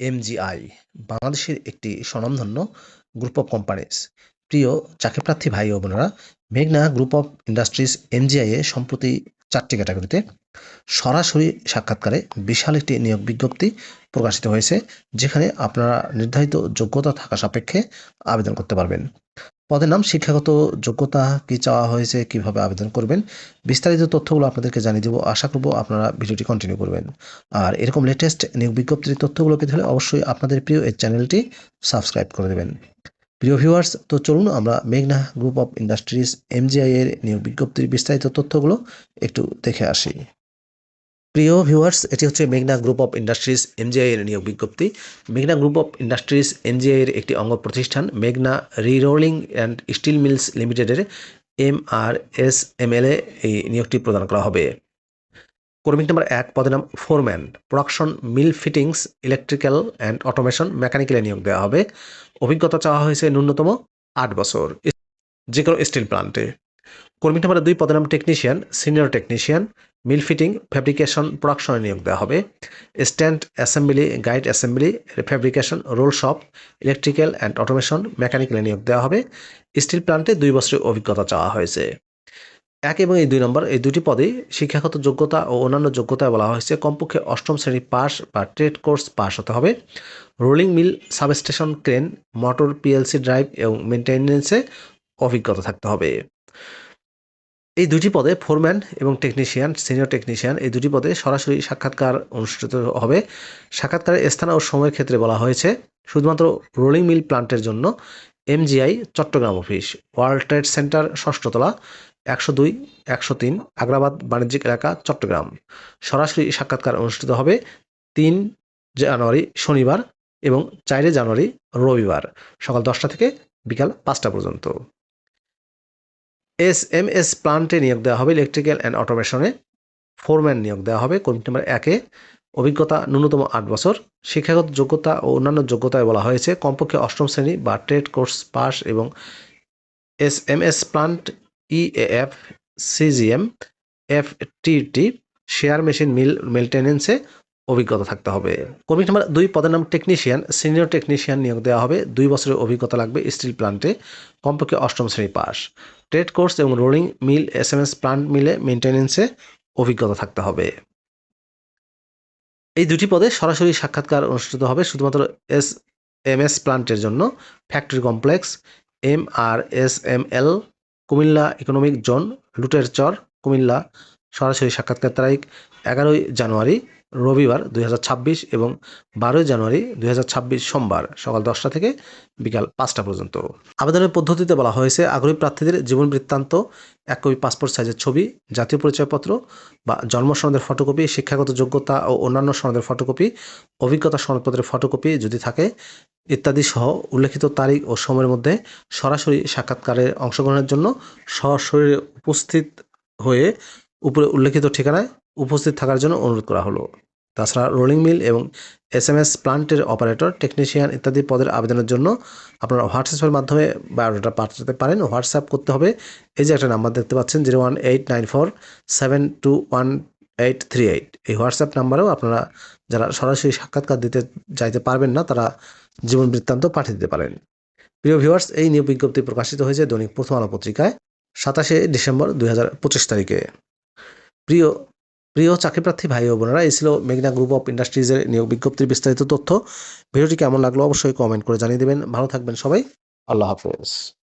MgI, বাংলাদেশের একটি স্বনামধন্য গ্রুপ অফ কোম্পানিজ প্রিয় চাকরিপ্রার্থী ভাই ও বোনেরা, মেঘনা গ্রুপ অফ ইন্ডাস্ট্রিজ এমজিআই এ সম্প্রতি চারটি ক্যাটাগরিতে সরাসরি সাক্ষাৎকারে বিশাল একটি নিয়োগ বিজ্ঞপ্তি প্রকাশিত হয়েছে, যেখানে আপনারা নির্ধারিত যোগ্যতা থাকা সাপেক্ষে আবেদন করতে পারবেন। পদের নাম শিক্ষাগত যোগ্যতা কি চাওয়া হয়েছে, কীভাবে আবেদন করবেন, বিস্তারিত তথ্যগুলো আপনাদেরকে জানিয়ে দেবো। আশা করব আপনারা ভিডিওটি কন্টিনিউ করবেন। আর এরকম লেটেস্ট নিয়োগ বিজ্ঞপ্তির তথ্যগুলো পেতে হলে অবশ্যই আপনাদের প্রিয় এই চ্যানেলটি সাবস্ক্রাইব করে দেবেন। প্রিয় ভিউয়ার্স তো চলুন আমরা মেঘনা গ্রুপ অফ ইন্ডাস্ট্রিজ এমজিআই এর নিয়োগ বিজ্ঞপ্তির বিস্তারিত তথ্যগুলো একটু দেখে আসি। প্রিয় ভিউয়ার্স এটি হচ্ছে মেঘনা গ্রুপ অফ ইন্ডাস্ট্রিজ এমজিআই এর নিয়োগ বিজ্ঞপ্তি। মেঘনা গ্রুপ অফ ইন্ডাস্ট্রিজ এমজিআই এর একটি অঙ্গ প্রতিষ্ঠান, মেঘনা রিরোলিং অ্যান্ড স্টিল মিলস লিমিটেডের M R S M L এ এই নিয়োগটি প্রদান করা হবে। কর্মী নাম্বার এক, পদের নাম foreman production mill fittings electrical and automation মেকানিক্যালে নিয়োগ দেওয়া হবে। অভিজ্ঞতা চাওয়া হয়েছে ন্যূনতম আট বছর। যে কোনো স্টিল প্লান্টে কর্মী নাম্বার দুই, পদের নাম technician senior technician mill fitting fabrication প্রোডাকশনে নিয়োগ দেওয়া হবে। Stand assembly, guide assembly fabrication roll shop, electrical and automation, মেকানিক্যালে নিয়োগ দেওয়া হবে। স্টিল প্লান্টে দুই বছরের অভিজ্ঞতা চাওয়া হয়েছে। এক এবং এই দুই নম্বর, এই দুটি পদে শিক্ষাগত যোগ্যতা ও অন্যান্য যোগ্যতায় বলা হয়েছে, কমপক্ষে অষ্টম শ্রেণি পাস বা ট্রেড কোর্স পাস হতে হবে। Rolling mill, substation, crane, motor, PLC, drive এবং মেনটেন্যান্সে অভিজ্ঞতা থাকতে হবে। এই দুটি পদে ফোরম্যান এবং টেকনিশিয়ান, সিনিয়র টেকনিশিয়ান, এই দুটি পদে সরাসরি সাক্ষাৎকার অনুষ্ঠিত হবে। সাক্ষাৎকারের স্থান ও সময়ের ক্ষেত্রে বলা হয়েছে, শুধুমাত্র রোলিং মিল প্লান্টের জন্য MGI Chattogram office, world trade centre ষষ্ঠতলা, একশো দুই, একশো তিন, আগ্রাবাদ বাণিজ্যিক এলাকা চট্টগ্রাম। সরাসরি সাক্ষাৎকার অনুষ্ঠিত হবে তিন জানুয়ারি শনিবার এবং চারে জানুয়ারি রবিবার সকাল দশটা থেকে বিকাল পাঁচটা পর্যন্ত। এস এম এস প্লান্টে নিয়োগ দেওয়া হবে ইলেকট্রিক্যাল অ্যান্ড অটোমেশনে ফোরম্যান নিয়োগ দেওয়া হবে কর্মী নাম্বার একে অভিজ্ঞতা, ন্যূনতম আট বছর। শিক্ষাগত যোগ্যতা ও অন্যান্য যোগ্যতায় বলা হয়েছে, কমপক্ষে অষ্টম শ্রেণি বা ট্রেড কোর্স পাস এবং S M S plant EAF CGM F T shear machine mill মেনটেন্যান্সে অভিজ্ঞতা থাকতে হবে। কর্মী নাম্বার দুই, পদের নাম টেকনিশিয়ান সিনিয়র টেকনিশিয়ান নিয়োগ দেওয়া হবে। দুই বছরের অভিজ্ঞতা লাগবে স্টিল প্লান্টে কমপক্ষে অষ্টম শ্রেণি পাস। ট্রেড কোর্স এবং rolling mill S M S plant মিলে মেনটেন্যান্সে অভিজ্ঞতা থাকতে হবে। এই দুটি পদে সরাসরি সাক্ষাৎকার অনুষ্ঠিত হবে শুধুমাত্র এস এম এস প্লান্টের জন্য। Factory complex M R S M L Cumilla economic zone লুটের চর, কুমিল্লা। সরাসরি সাক্ষাৎকার তারিখ এগারোই জানুয়ারি রবিবার দুই হাজার ছাব্বিশ এবং বারোই জানুয়ারি দুই হাজার ছাব্বিশ সোমবার সকাল দশটা থেকে বিকাল পাঁচটা পর্যন্ত। আবেদনের পদ্ধতিতে বলা হয়েছে, আগ্রহী প্রার্থীদের জীবন বৃত্তান্ত এক কপি পাসপোর্ট সাইজের ছবি, জাতীয় পরিচয়পত্র বা জন্ম সনদের ফটোকপি, শিক্ষাগত যোগ্যতা ও অন্যান্য সনদের ফটোকপি, অভিজ্ঞতা সনদপত্রের ফটোকপি যদি থাকে ইত্যাদি সহ উল্লেখিত তারিখ ও সময়ের মধ্যে সরাসরি সাক্ষাৎকারে অংশগ্রহণের জন্য সশরীরে উপস্থিত হয়ে উপরে উল্লেখিত ঠিকানায় উপস্থিত থাকার জন্য অনুরোধ করা হলো। তাছাড়া রোলিং মিল এবং এস এম এস প্লান্টের অপারেটর টেকনিশিয়ান ইত্যাদি পদের আবেদনের জন্য আপনারা হোয়াটসঅ্যাপের মাধ্যমে বায়োডাটা পাঠাতে পারেন। হোয়াটসঅ্যাপ করতে হবে। এই যে একটা নাম্বার দেখতে পাচ্ছেন zero one eight nine four seven two one eight three eight এই হোয়াটসঅ্যাপ নাম্বারেও আপনারা যারা সরাসরি সাক্ষাৎকার দিতে চাইতে পারবেন না, তারা জীবন বৃত্তান্ত পাঠিয়ে দিতে পারেন। প্রিয় ভিউয়ার্স এই নিয়োগ বিজ্ঞপ্তি প্রকাশিত হয়েছে দৈনিক প্রথম আলো পত্রিকায়, সাতাশে ডিসেম্বর দুই হাজার পঁচিশ তারিখে। প্রিয় প্রিয় চাকরিপ্রার্থী ভাই ও বোনেরা, এই ছিল মেঘনা গ্রুপ অফ ইন্ডাস্ট্রিজের নিয়োগ বিজ্ঞপ্তির বিস্তারিত তথ্য। ভিডিওটি কেমন লাগল অবশ্যই কমেন্ট করে জানিয়ে দেবেন। ভালো থাকবেন সবাই। আল্লাহ হাফেজ।